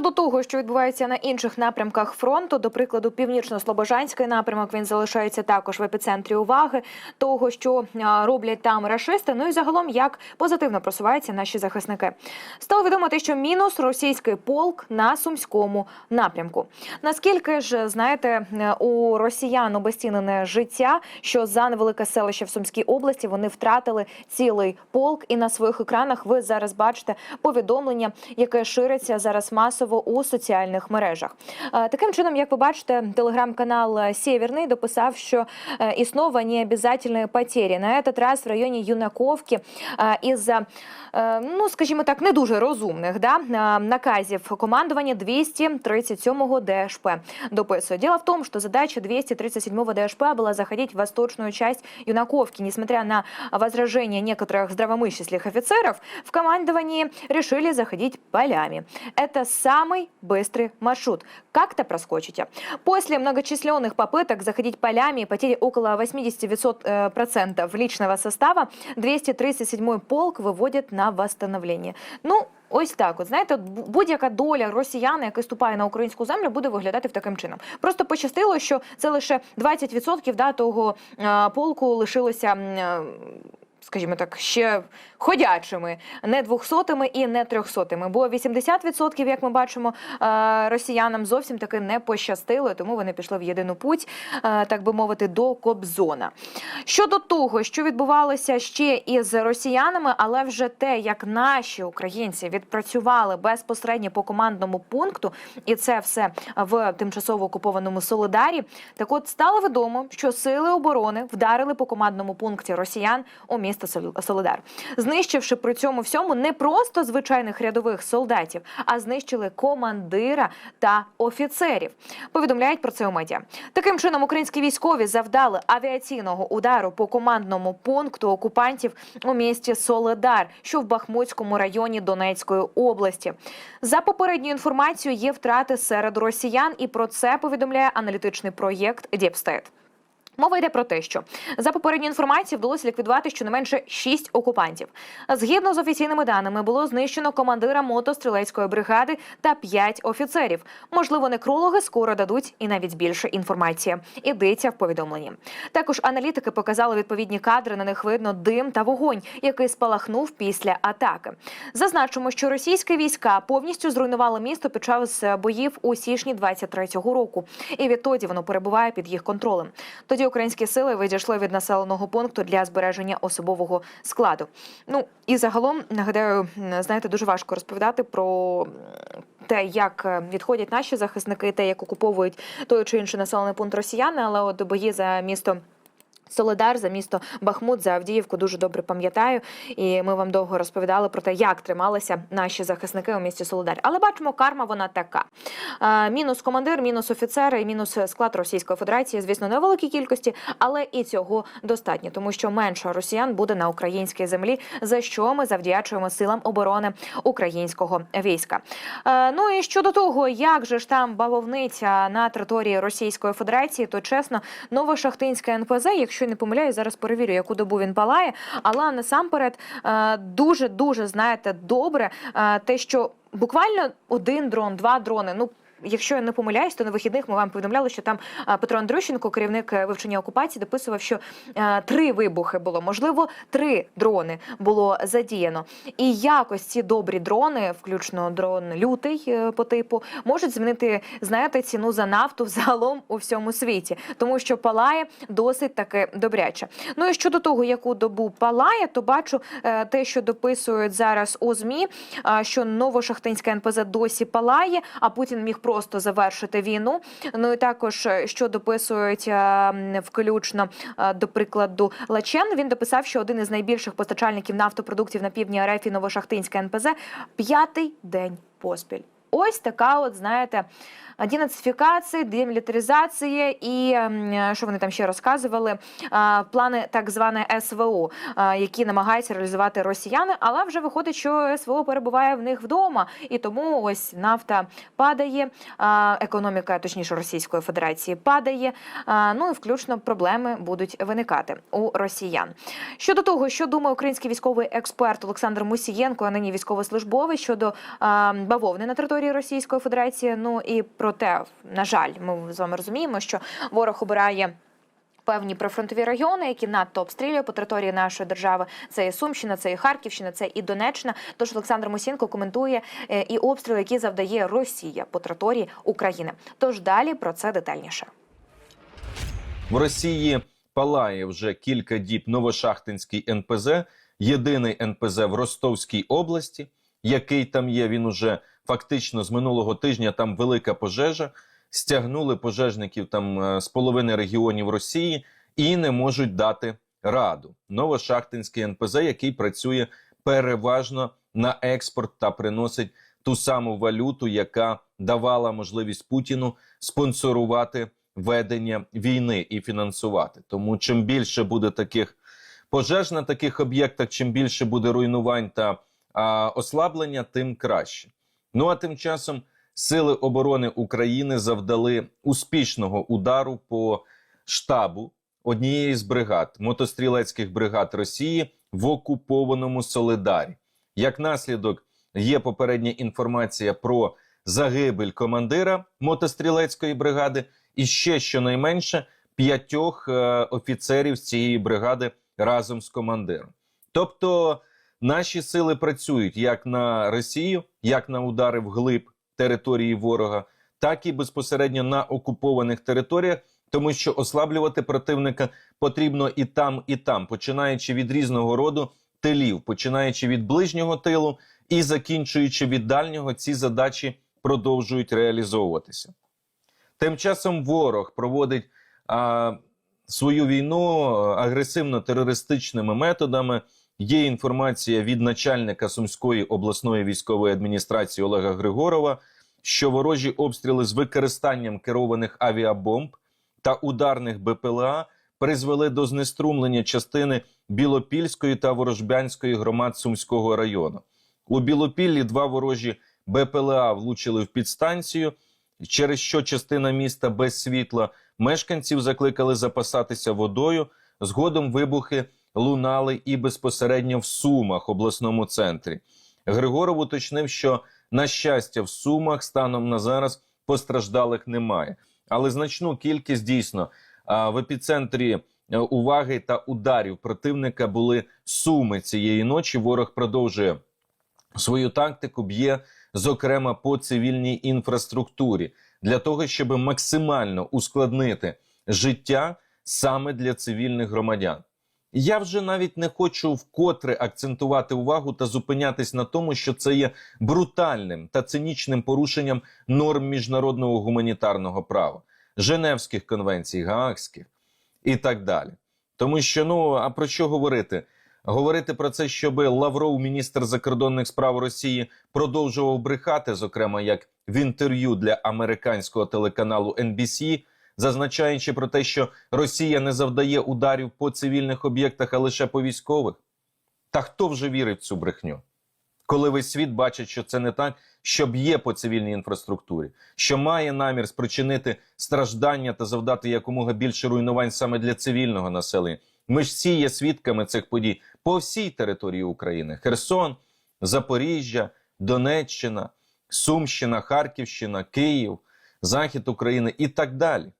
Щодо того, що відбувається на інших напрямках фронту, до прикладу, північно-слобожанський напрямок він залишається також в епіцентрі уваги того, що роблять там рашисти. Ну і загалом як позитивно просуваються наші захисники. Стало відомо те, що мінус російський полк на сумському напрямку. Наскільки ж знаєте, у росіян обезцінене життя, що за невелике селище в Сумській області вони втратили цілий полк, і на своїх екранах ви зараз бачите повідомлення, яке шириться зараз масово у соціальних мережах. Е, Таким чином, як ви бачите, телеграм-канал Сєвєрний дописав, що е, і снова не обязательные потери. На этот раз в районі Юнаковки е, із-за, е, ну скажімо так, не дуже розумних да, е, наказів командування 237-го ДШП дописує. Дело в том, что задача 237-го ДШП была заходить в восточную часть Юнаковки. Несмотря на возражения некоторых здравомыслящих офицеров, в командовании решили заходить полями. Это самый быстрый маршрут. Как-то проскочите. После многочисленных попыток заходить полями и потери около 80% личного состава, 237-й полк выводит на восстановление. Ну, Ось так, от знаєте, от бу- будь-яка доля росіян, який ступає на українську землю, буде виглядати в таким чином. Просто пощастило, що це лише 20% да, того е, полку лишилося. Скажімо так, ще ходячими, не двохсотими і не трьохсотими. Бо 80%, як ми бачимо, е, росіянам зовсім таки не пощастило, тому вони пішли в єдину путь, е, так би мовити, до Кобзона. Щодо того, що відбувалося ще із росіянами, але вже те, як наші українці відпрацювали безпосередньо по командному пункту, і це все в тимчасово окупованому Солидарі. Так от стало відомо, що сили оборони вдарили по командному пункті росіян у місто Сол- Солидар, знищивши при цьому всьому не просто звичайних рядових солдатів, а знищили командира та офіцерів. Повідомляють про це у медіа. Таким чином, українські військові завдали авіаційного удару по командному пункту окупантів у місті Соледар, що в Бахмутському районі Донецької області. За попередньою інформацією, є втрати серед росіян, і про це повідомляє аналітичний проєкт Діпстейт. Мова йде про те, що за попередньою інформацією вдалося ліквідувати щонайменше шість окупантів. Згідно з офіційними даними, було знищено командира мотострілецької бригади та п'ять офіцерів. Можливо, некрологи скоро дадуть і навіть більше інформації. Ідеться в повідомленні. Також аналітики показали відповідні кадри. На них видно дим та вогонь, який спалахнув після атаки. Зазначимо, що російські війська повністю зруйнували місто під час боїв у січні 23-го року, і відтоді воно перебуває під їх контролем. Тоді українські сили відійшли від населеного пункту для збереження особового складу. Ну і загалом нагадаю, знаєте, дуже важко розповідати про. Те, як е, відходять наші захисники, те, як окуповують той чи інший населений пункт росіяни, але от бої за місто Солидар за місто Бахмут за Авдіївку дуже добре пам'ятаю, і ми вам довго розповідали про те, як трималися наші захисники у місті Солидар. Але бачимо, карма вона така: Е, мінус командир, мінус офіцери, мінус склад Російської Федерації. Звісно, не великій кількості, але і цього достатньо, тому що менше росіян буде на українській землі, за що ми завдячуємо силам оборони українського війська. Е, Ну і щодо того, як же ж там бавовниця на території Російської Федерації, то чесно, Новошахтинське НПЗ, якщо не помиляю, зараз перевірю, яку добу він палає. Але насамперед дуже дуже знаєте добре е, те, що буквально один дрон, два дрони. Ну Якщо я не помиляюсь, то на вихідних ми вам повідомляли, що там Петро Андрющенко, керівник е, вивчення окупації, дописував, що е, три вибухи було, можливо, три дрони було задіяно. І якось ці добрі дрони, включно дрон лютий е, по типу, можуть змінити, знаєте, ціну за нафту взагалом у всьому світі, тому що палає досить таки добряче. Ну і щодо того, яку добу палає, то бачу те, що дописують зараз у змі, що Новошахтинська НПЗ досі палає, а Путін міг просто завершити війну. Ну і також е, що дописують е, включно е, до прикладу Лачен. Він дописав, що один із найбільших постачальників нафтопродуктів на півдні РФ і Новошахтинська НПЗ п'ятий день поспіль. Ось така, от знаєте, денацифікація, демілітаризація і ем, що вони там ще розказували, плани так зване СВО, які намагаються реалізувати росіяни, але вже виходить, що СВО перебуває в них вдома, і тому ось нафта падає, економіка, точніше Російської Федерації, падає. Ну і включно проблеми будуть виникати у росіян. Щодо того, що думає український військовий експерт Олександр Мусієнко, а нині військовослужбовець щодо бавовни на території території Російської Федерації. Ну і проте, на жаль, ми з вами розуміємо, що ворог обирає. Певні прифронтові райони, які надто обстрілює по території нашої держави, це і Сумщина, це і Харківщина, це і Донеччина. Тож Олександр Мусінко коментує е, і обстріли, які завдає Росія по території України. Тож далі про це детальніше. В Росії палає вже кілька діб Новошахтинський НПЗ, єдиний НПЗ в Ростовській області, який там є. Він уже фактично з минулого тижня там велика пожежа. Стягнули пожежників там е, з половини регіонів Росії і не можуть дати раду. Новошахтинський НПЗ, який працює переважно на експорт та приносить ту саму валюту, яка давала можливість Путіну спонсорувати ведення війни і фінансувати. Тому чим більше буде таких пожеж на таких об'єктах, чим більше буде руйнувань та а, ослаблення, тим краще. Ну а тим часом сили оборони України завдали успішного удару по штабу однієї з бригад мотострілецьких бригад Росії в окупованому Солидарі. Як наслідок, є попередня інформація про загибель командира мотострілецької бригади і ще щонайменше п'ятьох е, офіцерів з цієї бригади разом з командиром. Тобто наші сили працюють як на Росію, як на удари вглиб території ворога, так і безпосередньо на окупованих територіях, тому що ослаблювати противника потрібно і там, і там, починаючи від різного роду тилів, починаючи від ближнього тилу і закінчуючи від дальнього, ці задачі продовжують реалізовуватися. Тим часом ворог проводить а, свою війну агресивно-терористичними методами. Є інформація від начальника Сумської обласної військової адміністрації Олега Григорова, що ворожі обстріли з використанням керованих авіабомб та ударних БПЛА призвели до знеструмлення частини Білопільської та Ворожбянської громад Сумського району. У Білопіллі два ворожі БПЛА влучили в підстанцію, через що частина міста без світла мешканців закликали запасатися водою. Згодом вибухи лунали і безпосередньо в Сумах, обласному центрі. Григоров уточнив, що на щастя в Сумах станом на зараз постраждалих немає, але значну кількість дійсно в епіцентрі е, уваги та ударів противника були суми цієї ночі. Ворог продовжує свою тактику, б'є зокрема по цивільній інфраструктурі для того, щоб максимально ускладнити життя саме для цивільних громадян. Я вже навіть не хочу вкотре акцентувати увагу та зупинятись на тому, що це є брутальним та цинічним порушенням норм міжнародного гуманітарного права, Женевських конвенцій, Гаагських і так далі. Тому що ну а про що говорити? Говорити про це, щоб Лавров, міністр закордонних справ Росії, продовжував брехати, зокрема як в інтерв'ю для американського телеканалу NBC, зазначаючи про те, що Росія не завдає ударів по цивільних об'єктах, а лише по військових. Та хто вже вірить в цю брехню? Коли весь світ бачить, що це не так, що б'є по цивільній інфраструктурі, що має намір спричинити страждання та завдати якомога більше руйнувань саме для цивільного населення. Ми ж всі є свідками цих подій по всій території України: Херсон, Запоріжжя, Донеччина, Сумщина, Харківщина, Київ, Захід України і так далі.